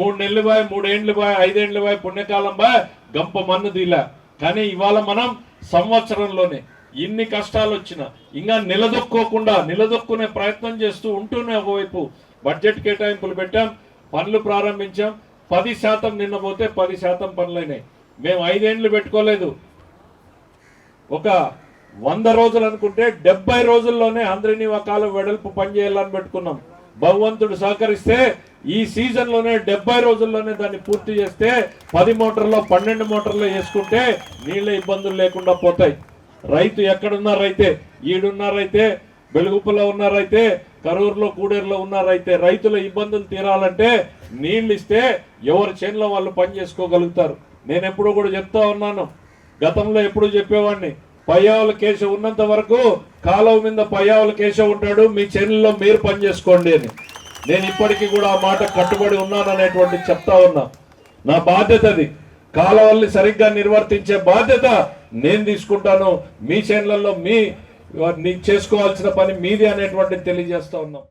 మూడు నెలలు బాయ్ మూడేండ్లు బాయ్ ఐదేండ్లు బాయ్ పుణ్యకాలం బాయ్ గంప మన్ను దీలా కానీ ఇవాళ మనం సంవత్సరంలోనే ఇన్ని కష్టాలు వచ్చినా ఇంకా నిలదొక్కోకుండా నిలదొక్కునే ప్రయత్నం చేస్తూ ఉంటూనే ఒకవైపు బడ్జెట్ కేటాయింపులు పెట్టాం పనులు ప్రారంభించాం. పది శాతం నిన్న పోతే పది శాతం పనులైనాయి. మేము ఐదేండ్లు పెట్టుకోలేదు. ఒక వంద రోజులు అనుకుంటే డెబ్బై రోజుల్లోనే అందరినీ కాలం వెడల్పు పనిచేయాలని పెట్టుకున్నాం. భగవంతుడు సహకరిస్తే ఈ సీజన్లోనే డెబ్బై రోజుల్లోనే దాన్ని పూర్తి చేస్తే పది మోటార్లో పన్నెండు మోటార్లో వేసుకుంటే నీళ్ళ ఇబ్బందులు లేకుండా పోతాయి. రైతు ఎక్కడున్నారైతే? ఈడున్నారైతే? వెలుగుపులో ఉన్నారైతే? కరూరులో కూడేరులో ఉన్నారైతే? రైతుల ఇబ్బందులు తీరాలంటే నీళ్ళు ఇస్తే ఎవరి చేనులో వాళ్ళు పని చేసుకోగలుగుతారు. నేను ఎప్పుడూ కూడా చెప్తా ఉన్నాను. గతంలో ఎప్పుడు చెప్పేవాడిని. పయ్యావుల కేశ ఉన్నంత వరకు కాలువ మీద పయ్యావుల కేశ ఉంటాడు మీ చేనుల్లో మీరు పని చేసుకోండి అని. నేను ఇప్పటికీ కూడా ఆ మాట కట్టుబడి ఉన్నాననేటువంటి చెప్తా ఉన్నా. నా బాధ్యత అది. కాలువల్ని సరిగ్గా నిర్వర్తించే బాధ్యత నేను తీసుకుంటాను. మీ చేనులలో మీ చేసుకోవాల్సిన పని మీది అనేటువంటిది తెలియజేస్తా ఉన్నాం.